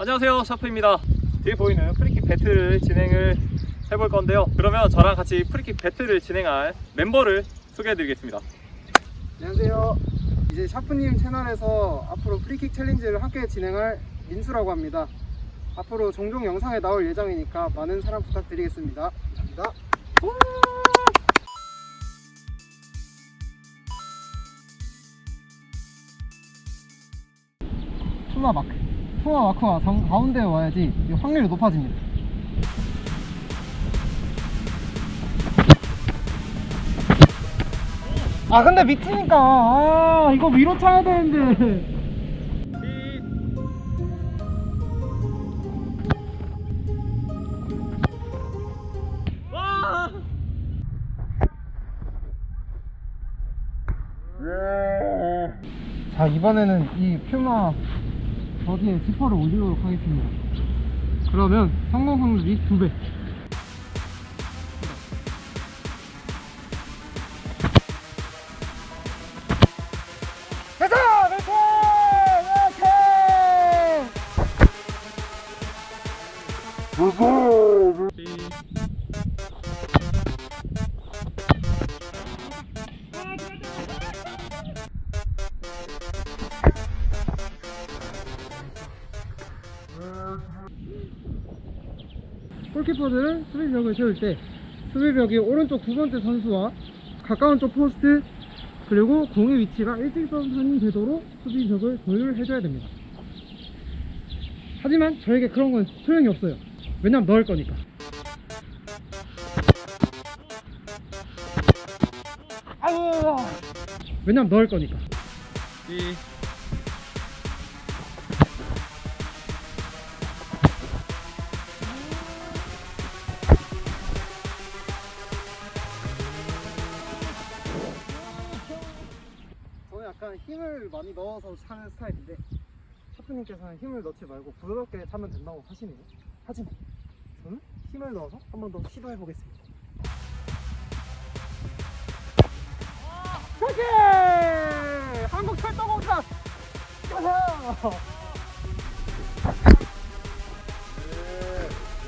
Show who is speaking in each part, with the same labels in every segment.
Speaker 1: 안녕하세요 샤프입니다 뒤에 보이는 프리킥 배틀을 진행을 해볼 건데요 그러면 저랑 같이 프리킥 배틀을 진행할 멤버를 소개해 드리겠습니다
Speaker 2: 안녕하세요. 이제 샤프님 채널에서 앞으로 프리킥 챌린지를 함께 진행할 민수라고 합니다. 앞으로 종종 영상에 나올 예정이니까 많은 사랑 부탁드리겠습니다. 감사합니다. 투마 마크. 투마 마크가 정, 가운데에 와야지 이 확률이 높아집니다. 아 근데 미치니까 아 이거 위로 차야 되는데
Speaker 1: 와!
Speaker 2: 자 이번에는 이 퓨마 버디에 지퍼를 올리도록 하겠습니다. 그러면 성공 확률이 두배. 가자! 골키퍼들은 수비벽을 세울 때 수비벽이 오른쪽 두 번째 선수와 가까운 쪽 포스트 그리고 공의 위치가 일직선이 되도록 수비벽을 조율해줘야 됩니다. 하지만 저에게 그런 건 소용이 없어요. 왜냐면 넣을 거니까. 아우! 왜냐면 넣을 거니까.
Speaker 1: 이
Speaker 2: 힘을 많이 넣어서 차는 스타일인데 샤프님께서는 힘을 넣지 말고 부드럽게 차면 된다고 하시네요 하지만 저는 힘을 넣어서 한 번 더 시도해 보겠습니다 그렇지! 한국 철도공사 가자!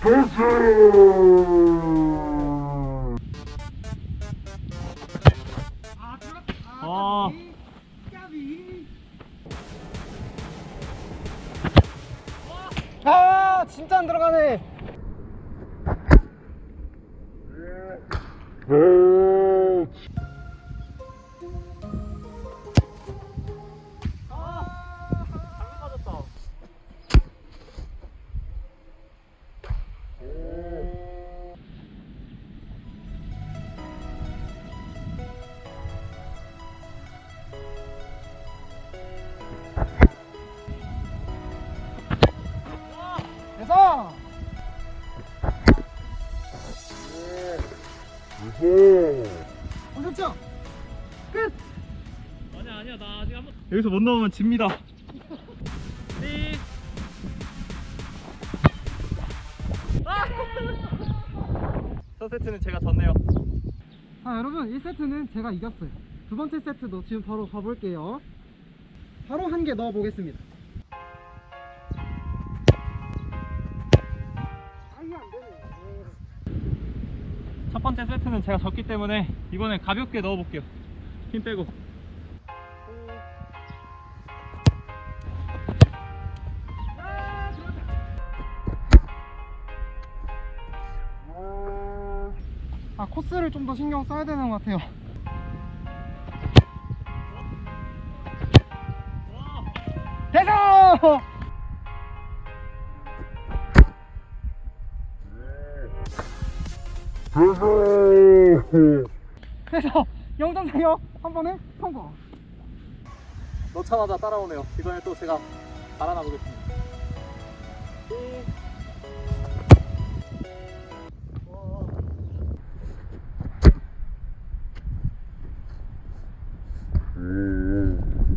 Speaker 2: 아 됐어 오셨죠? 끝!
Speaker 1: 아니야 아니야 나 아직 한번 여기서 못 넣으면 집니다 삐 아! 첫 세트는 제가 졌네요
Speaker 2: 아 여러분 1세트는 제가 이겼어요 두 번째 세트도 지금 바로 가볼게요 바로 한 개 넣어 보겠습니다 아예 안 되네
Speaker 1: 첫 번째 세트는 제가 졌기 때문에 이번엔 가볍게 넣어볼게요. 힘 빼고.
Speaker 2: 아 코스를 좀 더 신경 써야 되는 것 같아요. 됐어! 그래서 0점 사격 한 번에 성공.
Speaker 1: 넣자마자 따라오네요. 이번에 또 제가 달아나 보겠습니다.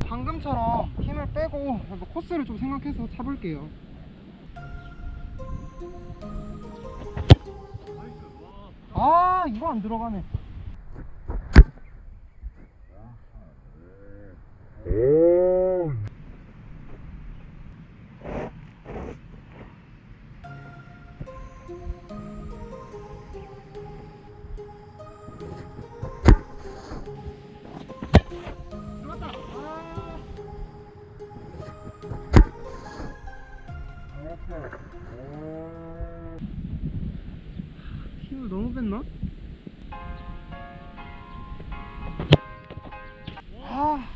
Speaker 2: 방금처럼 힘을 빼고 코스를 좀 생각해서 차볼게요 아 이거 안 들어가네 아.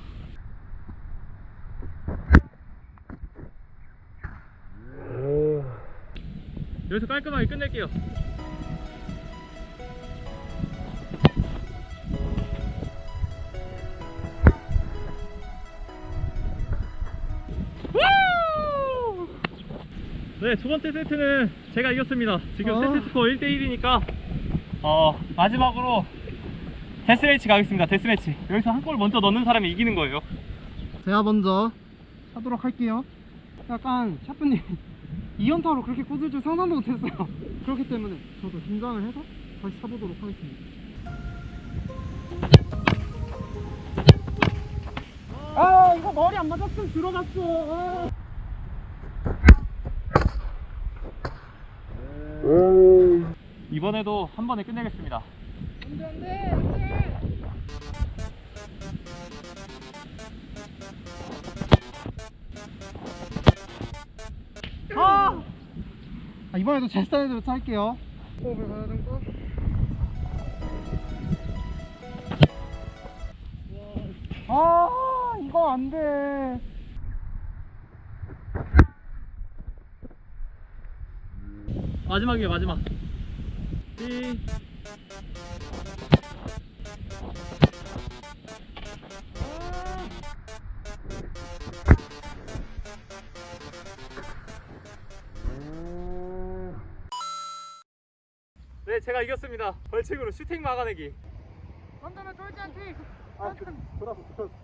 Speaker 1: 여기서 깔끔하게 끝낼게요. 우! 네, 두 번째 세트는 제가 이겼습니다. 지금
Speaker 2: 어.
Speaker 1: 세트 스코어 1대1이니까 어, 마지막으로 데스매치 가겠습니다. 데스매치. 여기서 한 골 먼저 넣는 사람이 이기는 거예요.
Speaker 2: 제가 먼저 하도록 할게요. 약간 샤프님 2연타로 그렇게 꽂을 줄 상상도 못했어요. 그렇기 때문에 저도 긴장을 해서 다시 차보도록 하겠습니다. 아 이거 머리 안 맞았으면 들어갔어. 아.
Speaker 1: 이번에도 한 번에 끝내겠습니다.
Speaker 2: 안돼 안돼 안돼. 아 이번에도 제 스타일대로 찰게요. 호흡을 가다듬고. 아 이거 안 돼.
Speaker 1: 마지막이에요, 마지막. 삐. 네, 제가 이겼습니다. 벌칙으로 슈팅 막아내기.
Speaker 2: 남자는 쫄지 않지.
Speaker 1: 아, 돌아서, 돌아서.